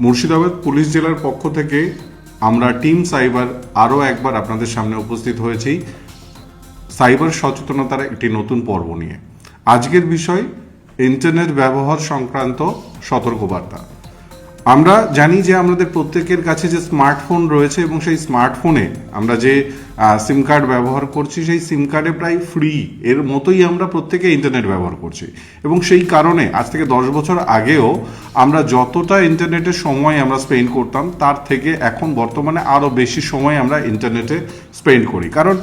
Murshidabad police জেলার পক্ষ থেকে আমরা টিম সাইবার আরও একবার আপনাদের সামনে উপস্থিত হয়েছি। সাইবার সচেতনতার একটি নতুন পর্ব নিয়ে। আজকের বিষয় ইন্টারনেট ব্যবহার সংক্রান্ত সতর্কবার্তা। আমরা জানি যে আমাদের প্রত্যেকের কাছে যে স্মার্টফোন রয়েছে এবং সেই স্মার্টফোনে আমরা যে সিম কার্ড ব্যবহার করছি, সেই সিম কার্ডে প্রায় ফ্রি এর মতোই আমরা প্রত্যেকে ইন্টারনেট ব্যবহার করছি। এবং সেই কারণে আজ থেকে দশ বছর আগেও আমরা যতটা ইন্টারনেটের সময় আমরা স্পেন্ড করতাম, তার থেকে এখন বর্তমানে আরও বেশি সময় আমরা ইন্টারনেটে স্পেন্ড করি। কারণ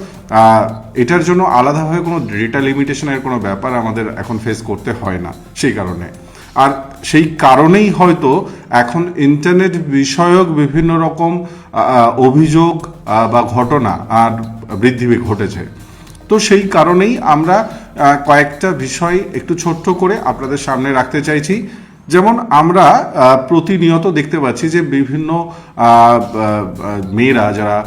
এটার জন্য আলাদাভাবে কোনো ডেটা লিমিটেশনের কোনো ব্যাপার আমাদের এখন ফেস করতে হয় না, সেই কারণে। আর সেই কারণেই হয়তো এখন ইন্টারনেট বিষয়ক বিভিন্ন রকম অভিযোগ বা ঘটনা আর বৃদ্ধি ঘটেছে। তো সেই কারণেই আমরা কয়েকটা বিষয় একটু ছোট্ট করে আপনাদের সামনে রাখতে চাইছি। যেমন আমরা প্রতিনিয়ত দেখতে পাচ্ছি যে বিভিন্ন মেয়েরা যারা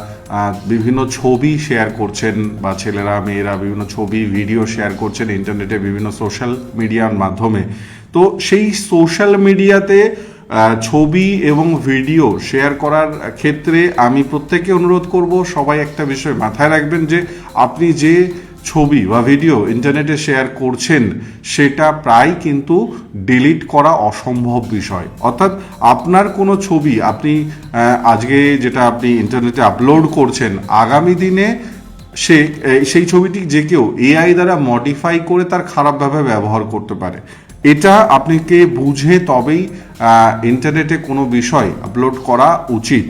বিভিন্ন ছবি শেয়ার করছেন বা ছেলেরা, মেয়েরা বিভিন্ন ছবি ভিডিও শেয়ার করছেন ইন্টারনেটে বিভিন্ন সোশ্যাল মিডিয়ার মাধ্যমে। তো সেই সোশ্যাল মিডিয়াতে ছবি এবং ভিডিও শেয়ার করার ক্ষেত্রে আমি প্রত্যেককে অনুরোধ করব, সবাই একটা বিষয় মাথায় রাখবেন যে আপনি যে ছবি বা ভিডিও ইন্টারনেটে শেয়ার করছেন, সেটা প্রায় কিন্তু ডিলিট করা অসম্ভব বিষয়। অর্থাৎ আপনার কোনো ছবি আপনি আজকে যেটা আপনি ইন্টারনেটে আপলোড করছেন, আগামী দিনে সে সেই ছবিটি যে কেউ এআই দ্বারা মডিফাই করে তার খারাপভাবে ব্যবহার করতে পারে। এটা আপনাকে বুঝে তবেই ইন্টারনেটে কোনো বিষয় আপলোড করা উচিত।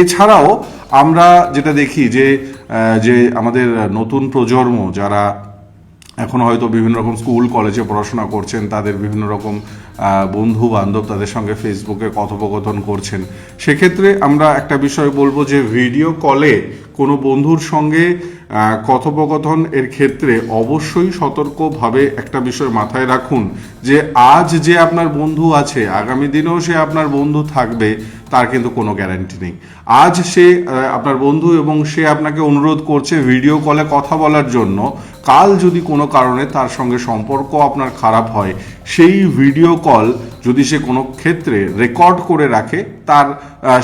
এছাড়াও আমরা যেটা দেখি যে যে আমাদের নতুন প্রজন্ম যারা এখন হয়তো বিভিন্ন রকম স্কুল কলেজে পড়াশোনা করছেন, তাদের বিভিন্ন রকম বন্ধু বান্ধব তাদের সঙ্গে ফেসবুকে কথোপকথন করছেন। সেক্ষেত্রে আমরা একটা বিষয় বলব যে ভিডিও কলে কোনো বন্ধুর সঙ্গে কথোপকথন এর ক্ষেত্রে অবশ্যই সতর্কভাবে একটা বিষয় মাথায় রাখুন যে আজ যে আপনার বন্ধু আছে, আগামী দিনেও সে আপনার বন্ধু থাকবে তার কিন্তু কোনো গ্যারান্টি নেই। আজ সে আপনার বন্ধু এবং সে আপনাকে অনুরোধ করছে ভিডিও কলে কথা বলার জন্য। কাল যদি কোনো কারণে তার সঙ্গে সম্পর্ক আপনার খারাপ হয়, সেই ভিডিও কল যদি সে কোনো ক্ষেত্রে রেকর্ড করে রাখে, তার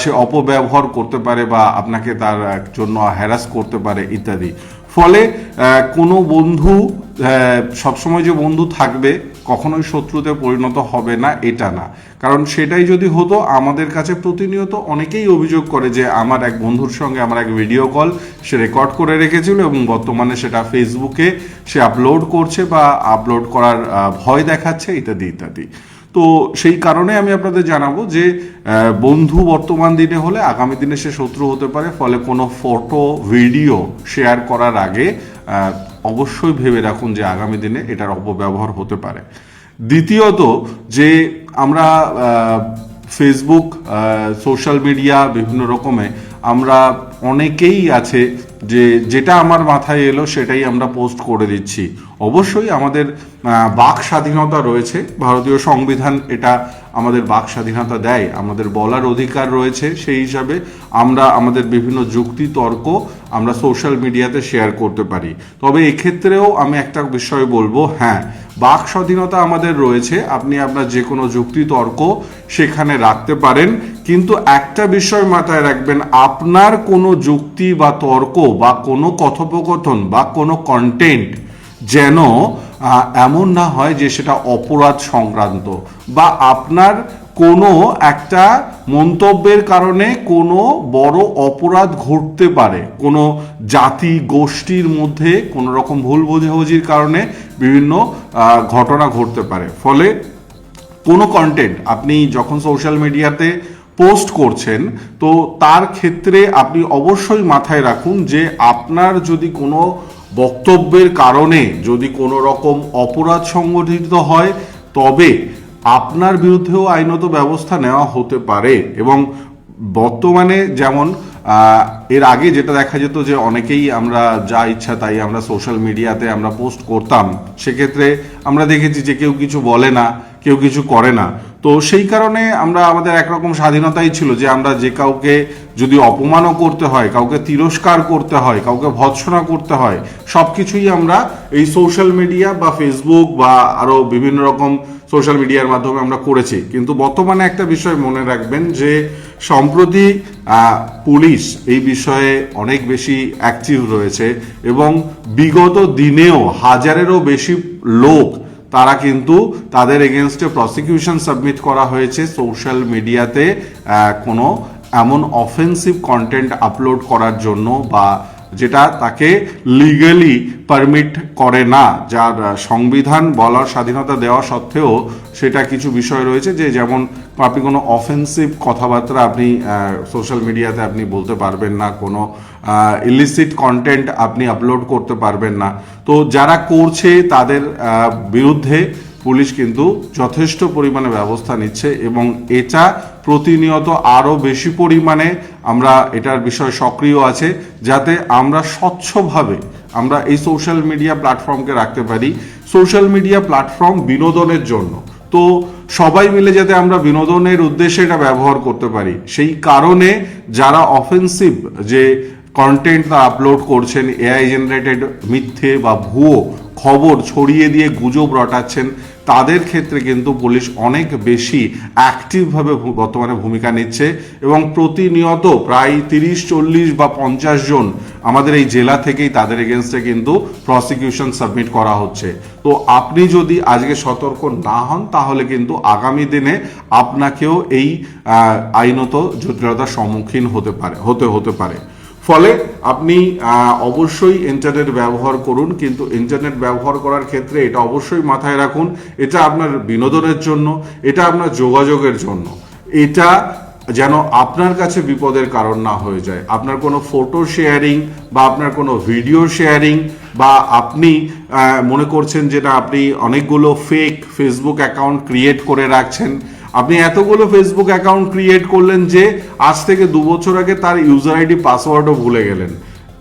সে অপব্যবহার করতে পারে বা আপনাকে তার জন্য হ্যারাস করতে পারে ইত্যাদি। ফলে কোনো বন্ধু সবসময় যে বন্ধু থাকবে কখনোই শত্রুতে পরিণত হবে না, এটা না। কারণ সেটাই যদি হতো, আমাদের কাছে প্রতিনিয়ত অনেকেই অভিযোগ করে যে আমার এক বন্ধুর সঙ্গে আমার এক ভিডিও কল সে রেকর্ড করে রেখেছিল এবং বর্তমানে সেটা ফেসবুকে সে আপলোড করছে বা আপলোড করার ভয় দেখাচ্ছে, ইত্যাদি ইত্যাদি। তো সেই কারণে আমি আপনাদের জানাব যে বন্ধু বর্তমান দিনে হলে আগামী দিনে সে শত্রু হতে পারে, ফলে কোনো ফটো ভিডিও শেয়ার করার আগে অবশ্যই ভেবে রাখুন যে আগামী দিনে এটার অপব্যবহার হতে পারে। দ্বিতীয়ত যে আমরা ফেসবুক সোশ্যাল মিডিয়া বিভিন্ন রকমে আমরা অনেকেই আছে যে যেটা আমার মাথায় এলো সেটাই আমরা পোস্ট করে দিচ্ছি। অবশ্যই আমাদের বাক স্বাধীনতা রয়েছে। ভারতীয় সংবিধান এটা আমাদের বাক স্বাধীনতা দেয়, আমাদের বলার অধিকার রয়েছে সেই হিসাবে আমরা আমাদের বিভিন্ন যুক্তি, তর্ক আমরা সোশ্যাল মিডিয়াতে শেয়ার করতে পারি। তবে এক্ষেত্রেও আমি একটা বিষয় বলব হ্যাঁ বাক স্বাধীনতা আমাদের রয়েছে, আপনি আপনার যে কোনো যুক্তি, তর্ক সেখানে রাখতে পারেন, কিন্তু একটা বিষয় মাথায় রাখবেন, আপনার কোনো যুক্তি বা তর্ক বা কোনো কথোপকথন বা কোনো কন্টেন্ট যেন এমন না হয় যে সেটা অপরাধ সংক্রান্ত বা আপনার কোনো একটা মন্তব্যের কারণে কোনো বড় অপরাধ ঘটতে পারে। কোনো জাতি গোষ্ঠীর মধ্যে কোনো রকম ভুল বোঝাবুঝির কারণে বিভিন্ন ঘটনা ঘটতে পারে। ফলে কোনো কন্টেন্ট আপনি যখন সোশ্যাল মিডিয়াতে পোস্ট করছেন, তো তার ক্ষেত্রে আপনি অবশ্যই মাথায় রাখুন যে আপনার যদি কোনো বক্তব্যের কারণে যদি কোনো রকম অপরাধ সংগঠিত হয়, তবে আপনার বিরুদ্ধেও আইনত ব্যবস্থা নেওয়া হতে পারে। এবং বর্তমানে যেমন এর আগে যেটা দেখা যেত যে অনেকেই আমরা যা ইচ্ছা তাই আমরা সোশ্যাল মিডিয়াতে আমরা পোস্ট করতাম। সেক্ষেত্রে আমরা দেখেছি যে কেউ কিছু বলে না, কেউ কিছু করে না। তো সেই কারণে আমরা আমাদের একরকম স্বাধীনতাই ছিল যে আমরা যে কাউকে যদি অপমানও করতে হয়, কাউকে তিরস্কার করতে হয়, কাউকে ভৎসনা করতে হয় সব কিছুই আমরা এই সোশ্যাল মিডিয়া বা ফেসবুক বা আরও বিভিন্ন রকম সোশ্যাল মিডিয়ার মাধ্যমে আমরা করেছি। কিন্তু বর্তমানে একটা বিষয় মনে রাখবেন যে সম্প্রতি পুলিশ এই বিষয়ে অনেক বেশি অ্যাক্টিভ রয়েছে এবং বিগত দিনেও হাজারেরও বেশি লোক তারা কিন্তু তাদের এগেনস্টে প্রসিকিউশন সাবমিট করা হয়েছে সোশ্যাল মিডিয়াতে কোনো এমন অফেন্সিভ কন্টেন্ট আপলোড করার জন্য বা যেটা তাকে লিগালি পারমিট করে না, যার সংবিধান বলার স্বাধীনতা দেওয়া সত্ত্বেও সেটা কিছু বিষয় রয়েছে যে যেমন আপনি কোনো অফেন্সিভ কথাবার্তা আপনি সোশ্যাল মিডিয়াতে আপনি বলতে পারবেন না, কোনো ইলিসিট কন্টেন্ট আপনি আপলোড করতে পারবেন না। তো যারা করছে তাদের বিরুদ্ধে পুলিশ কিন্তু যথেষ্ট পরিমাণে ব্যবস্থা নিচ্ছে এবং এটা প্রতিনিয়ত আরও বেশি পরিমাণে আমরা এটার বিষয় সক্রিয় আছে, যাতে আমরা স্বচ্ছভাবে আমরা এই সোশ্যাল মিডিয়া প্ল্যাটফর্মকে রাখতে পারি। সোশ্যাল মিডিয়া প্ল্যাটফর্ম বিনোদনের জন্য। তো সবাই মিলে যাতে আমরা বিনোদনের উদ্দেশ্যে এটা ব্যবহার করতে পারি। সেই কারণে যারা অফেন্সিভ যে কন্টেন্ট আপলোড করছেন এআই জেনারেটেড মিথ্যে বা ভুয়ো খবর ছড়িয়ে দিয়ে গুজব রটাচ্ছেন, তাদের ক্ষেত্রে কিন্তু পুলিশ অনেক বেশি অ্যাক্টিভভাবে বর্তমানে ভূমিকা নিচ্ছে এবং প্রতিনিয়ত প্রায় তিরিশ, চল্লিশ বা পঞ্চাশ জন আমাদের এই জেলা থেকেই তাদের এগেনস্টে কিন্তু প্রসিকিউশন সাবমিট করা হচ্ছে। তো আপনি যদি আজকে সতর্ক না হন, তাহলে কিন্তু আগামী দিনে আপনাকেও এই আইনত জটিলতার সম্মুখীন হতে পারে, হতে হতে পারে। ফলে আপনি অবশ্যই ইন্টারনেট ব্যবহার করুন, কিন্তু ইন্টারনেট ব্যবহার করার ক্ষেত্রে এটা অবশ্যই মাথায় রাখুন, এটা আপনার বিনোদনের জন্য, এটা আপনার যোগাযোগের জন্য। এটা যেন আপনার কাছে বিপদের কারণ না হয়ে যায়। আপনার কোনো ফটো শেয়ারিং বা আপনার কোনো ভিডিও শেয়ারিং বা আপনি মনে করছেন যে না, আপনি অনেকগুলো ফেক ফেসবুক অ্যাকাউন্ট ক্রিয়েট করে রাখছেন আপনি এতগুলো ফেসবুক অ্যাকাউন্ট ক্রিয়েট করলেন যে আজ থেকে দু বছর আগে তার ইউজার আইডি পাসওয়ার্ডও ভুলে গেলেন।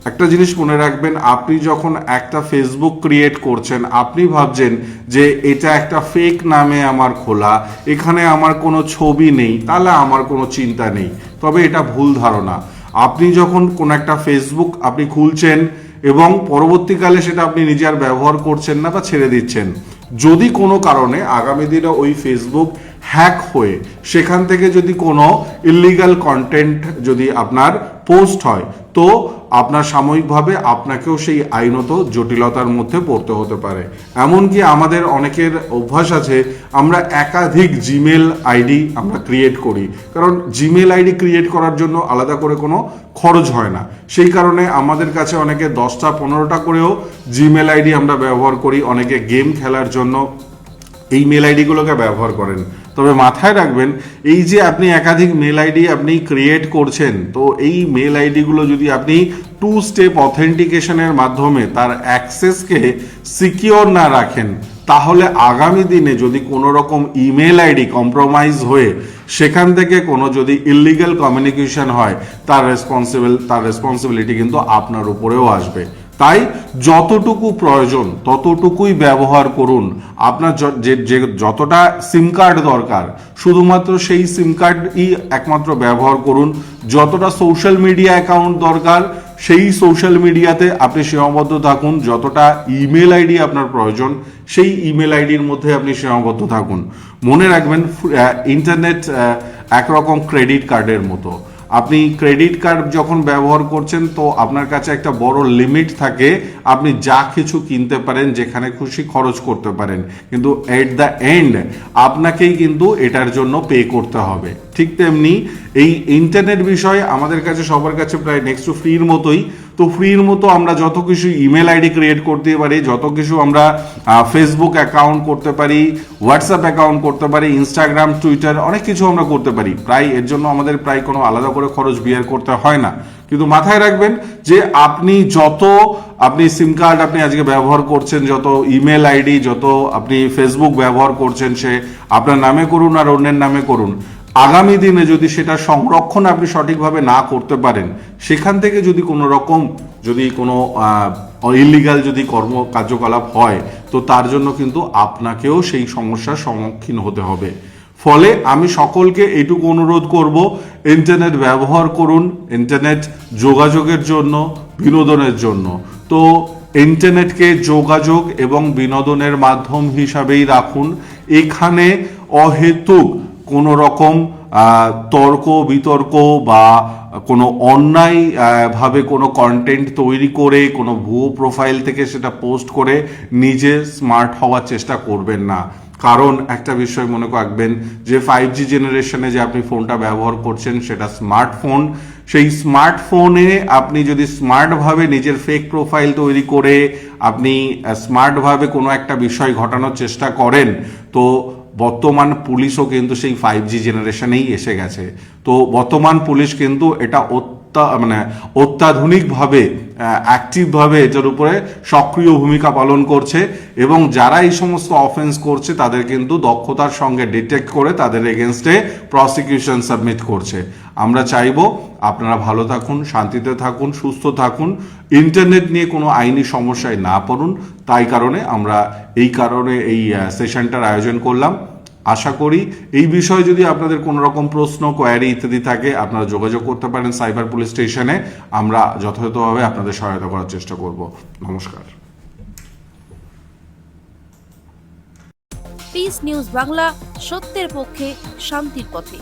একটা জিনিস মনে রাখবেন, আপনি যখন একটা ফেসবুক ক্রিয়েট করছেন, আপনি ভাবছেন যে এটা একটা ফেক নামে আমার খোলা, এখানে আমার কোনো ছবি নেই, তাহলে আমার কোনো চিন্তা নেই। তবে এটা ভুল ধারণা। আপনি যখন কোন একটা ফেসবুক আপনি খুলছেন এবং পরবর্তীকালে সেটা আপনি নিজে আর ব্যবহার করছেন না বা ছেড়ে দিচ্ছেন, যদি কোনো কারণে আগামী দিনে ওই ফেসবুক হ্যাক হয়ে সেখান থেকে যদি কোনো ইলিগাল কন্টেন্ট যদি আপনার পোস্ট হয়, তো আপনার সাময়িকভাবে আপনাকেও সেই আইনত জটিলতার মধ্যে পড়তে হতে পারে। এমনকি আমাদের অনেকের অভ্যাস আছে, আমরা একাধিক জিমেল আইডি আমরা ক্রিয়েট করি। কারণ জিমেল আইডি ক্রিয়েট করার জন্য আলাদা করে কোনো খরচ হয় না। সেই কারণে আমাদের কাছে অনেকে দশটা, পনেরোটা করেও জিমেল আইডি আমরা ব্যবহার করি। অনেকে গেম খেলার জন্য এই মেল আইডিগুলোকে ব্যবহার করেন। তবে মাথায় রাখবেন, এই যে আপনি একাধিক মেল আইডি আপনি ক্রিয়েট করছেন, তো এই মেল আইডিগুলো যদি আপনি টু স্টেপ অথেন্টিকেশনের মাধ্যমে তার অ্যাক্সেসকে সিকিওর না রাখেন, তাহলে আগামী দিনে যদি কোনো রকম ইমেল আইডি কম্প্রোমাইজ হয়ে সেখান থেকে কোনো যদি ইলিগাল কমিউনিকেশন হয়, তার রেসপন্সিবল তার রেসপন্সিবিলিটি কিন্তু আপনার উপরেও আসবে। তাই যতটুকু প্রয়োজন, ততটুকুই ব্যবহার করুন। আপনার যে যতটা সিম কার্ড দরকার, শুধুমাত্র সেই সিম কার্ডই একমাত্র ব্যবহার করুন। যতটা সোশ্যাল মিডিয়া অ্যাকাউন্ট দরকার, সেই সোশ্যাল মিডিয়াতে আপনি সীমাবদ্ধ থাকুন। যতটা ইমেল আইডি আপনার প্রয়োজন, সেই ইমেল আইডির মধ্যে আপনি সীমাবদ্ধ থাকুন। মনে রাখবেন ইন্টারনেট একরকম ক্রেডিট কার্ডের মতো। আপনি ক্রেডিট কার্ড যখন ব্যবহার করছেন, তো আপনার কাছে একটা বড় লিমিট থাকে, আপনি যা কিছু কিনতে পারেন, যেখানে খুশি খরচ করতে পারেন। কিন্তু এট দ্য এন্ড আপনাকেই কিন্তু এটার জন্য পে করতে হবে। ঠিক তেমনি এই ইন্টারনেট বিষয়ে আমাদের কাছে, সবার কাছে প্রায় নেক্সট টু ফ্রির মতোই। তো ফ্রির মতো আমরা যত কিছু ইমেল আইডি ক্রিয়েট করতে পারি, যত কিছু আমরা ফেসবুক অ্যাকাউন্ট করতে পারি হোয়াটসঅ্যাপ অ্যাকাউন্ট করতে পারি ইনস্টাগ্রাম টুইটার অনেক কিছু আমরা করতে পারি। প্রায় এর জন্য আমাদের প্রায় কোনো আলাদা করে খরচ বিয়ার করতে হয় না। কিন্তু মাথায় রাখবেন যে আপনি যত, আপনি সিম কার্ড আপনি আজকে ব্যবহার করছেন, যত ইমেল আইডি যত আপনি ফেসবুক ব্যবহার করছেন সে আপনার নামে করুন আর অন্যের নামে করুন। আগামী দিনে যদি সেটা সংরক্ষণ আপনি সঠিকভাবে না করতে পারেন, সেখান থেকে যদি কোনো রকম যদি কোনো ইলিগাল যদি কর্ম কার্যকলাপ হয়, তো তার জন্য কিন্তু আপনাকেও সেই সমস্যার সম্মুখীন হতে হবে। ফলে আমি সকলকে এইটুকু অনুরোধ করব ইন্টারনেট ব্যবহার করুন ইন্টারনেট যোগাযোগের জন্য, বিনোদনের জন্য। তো ইন্টারনেটকে যোগাযোগ এবং বিনোদনের মাধ্যম হিসাবেই রাখুন। এখানে অহেতুক কোনো রকম তর্ক, বিতর্ক বা কোনো অন্যায় ভাবে কোনো কন্টেন্ট তৈরি করে, কোনো ভুয়ো প্রোফাইল থেকে সেটা পোস্ট করে নিজে স্মার্ট হওয়ার চেষ্টা করবেন না। কারণ একটা বিষয় মনে রাখবেন যে ফাইভ জি জেনারেশনে যে আপনি ফোনটা ব্যবহার করছেন সেটা স্মার্টফোন সেই স্মার্টফোনে আপনি যদি স্মার্টভাবে নিজের ফেক প্রোফাইল তৈরি করে আপনি স্মার্টভাবে কোনো একটা বিষয় ঘটানোর চেষ্টা করেন, তো বর্তমান পুলিশও কিন্তু সেই ফাইভ জি জেনারেশনেই এসে গেছে। তো বর্তমান পুলিশ কিন্তু এটা মানে অত্যাধুনিকভাবে অ্যাক্টিভভাবে এটার উপরে সক্রিয় ভূমিকা পালন করছে এবং যারা এই সমস্ত অফেন্স করছে, তাদের কিন্তু দক্ষতার সঙ্গে ডিটেক্ট করে তাদের এগেনস্টে প্রসিকিউশন সাবমিট করছে। আমরা চাইব আপনারা ভালো থাকুন, শান্তিতে থাকুন, সুস্থ থাকুন। ইন্টারনেট নিয়ে কোনো আইনি সমস্যায় না পড়ুন। তাই কারণে আমরা এই কারণে এই সেশনটার আয়োজন করলাম। আশা করি এই বিষয়ে যদি আপনাদের কোনো রকম প্রশ্ন কোয়ারি ইত্যাদি থাকে, আপনারা যোগাযোগ করতে পারেন সাইবার পুলিশ স্টেশনে। আমরা যথাযথভাবে আপনাদের সহায়তা করার চেষ্টা করব। নমস্কার। পিস নিউজ বাংলা সত্যের পক্ষে শান্তির পথে